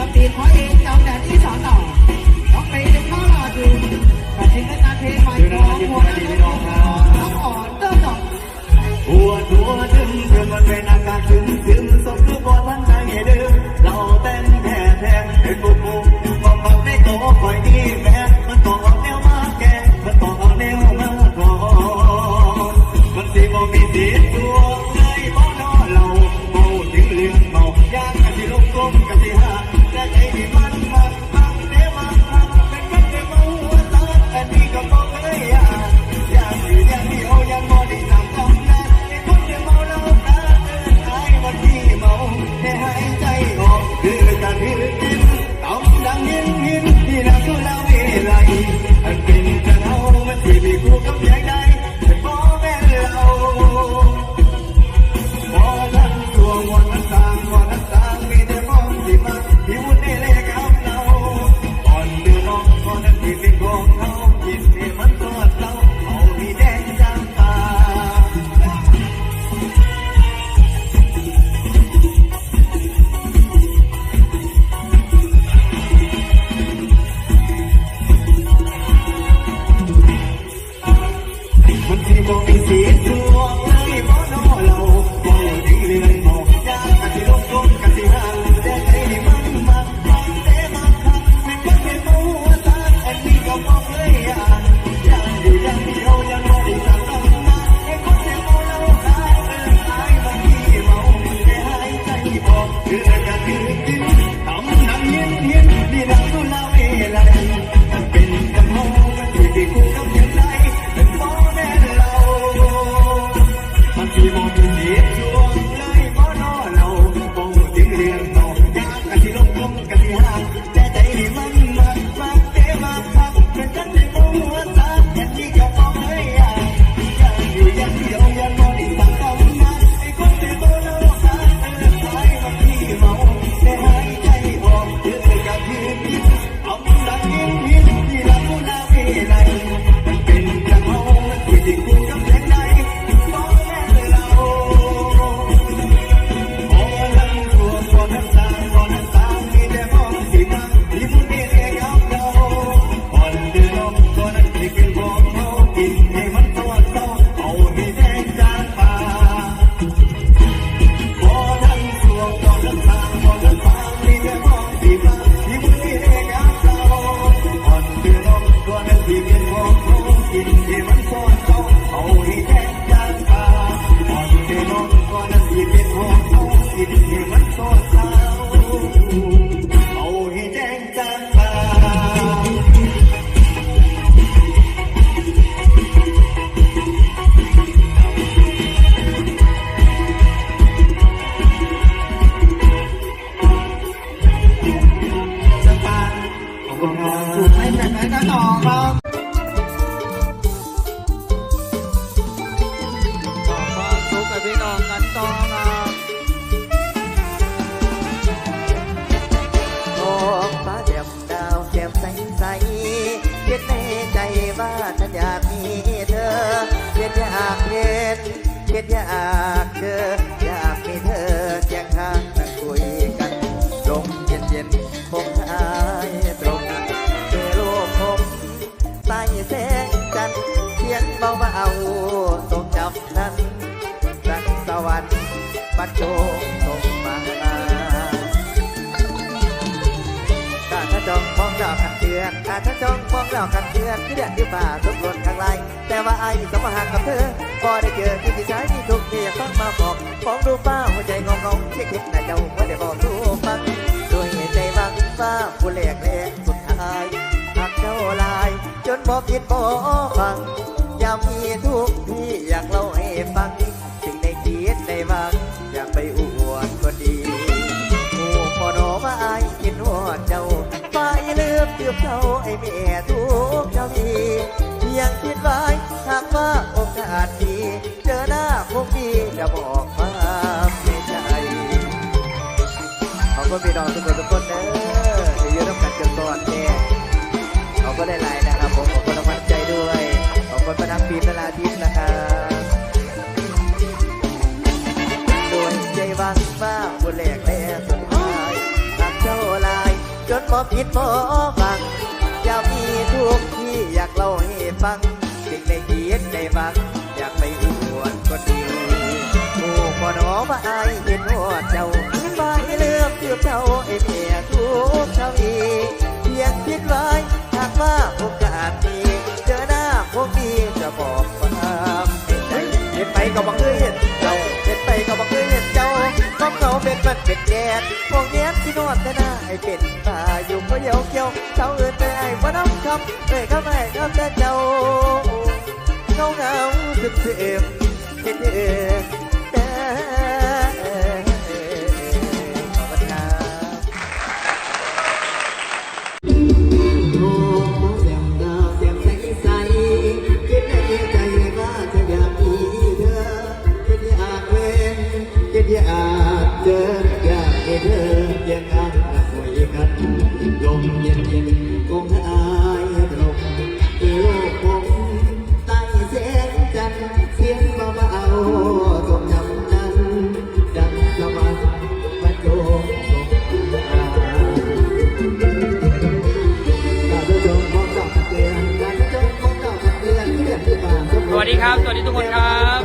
I'm my beat, down that is แบบไหนกันต่อครับทุกกับพี่น้องกันตอครัอ้ฟ้าเดียมดาวเก็บใสใสคิดในใจว่าฉัอยากมีเธอคิดอยากเห็นคิดอยากเจออยาก โจงสมงมาตาท่จองมองดอกขันเตือนตาท่าจองมองดอกขันเตือนที่เดือดที่ฝ่าทุกหล่นทางไรแต่ว่าไอ้สมหักกับเธอก็ได้เจอที่ที่ใช้ที่ทุกที่อยากฟังมาบอกมองดูป้าหัวใจงงงที่คิดแต่เจ้าไม่ได้บอกตู้ฟังด้วยใจบังฟ้าผู้เล็กเล็กสุดท้ายหักเจ้าลาย จนบอกคิดบอกฟังอย่ามีทุกข์ มเจ้าไอ้แม่ทุกเจ้ามีเพียงคิดไว้หากว่าโอกาสดีเจอหน้าคงดีจะบอกความในใจขอบคุณพี่น้องทุกคนทุกคนเด้อที่ยืนรับการเจริญตอนแม่ขอบคุณหลายๆนะครับผมขอบคุณกำลังใจด้วยขอบคุณพนักพิมพ์นราทิปนะครับโดนใจวังมาบุแหลกแน่สุดท้ายหักเจ้าลายจนมอผิดมอาให้ฟังสิ่งในคิดในบังอยากไปอวดก็ดีโอ้บ่หนอมาอายเห็นหัวเจ้าบ่ให้เลือกเกือบเจ้าไอ้เมียทุกเท่าอีเพียงคิดไว้หากว่าโอกาสมีเจอหน้าพวกนี้จะบอกความเห็นไปก็บังเอิญเห็นเจ้าเห็นไปก็บังเอิญเห็นเจ้าของเราเป็นมันเป็นแดดพวกเนี้ยที่นวดแต่หน้าให้เป็น ตาอยู่ก็เดียวเกี่ยวเจ้าอื่นไปไอ้ว่ สวัสดีครับ สวัสดีทุกคนครับ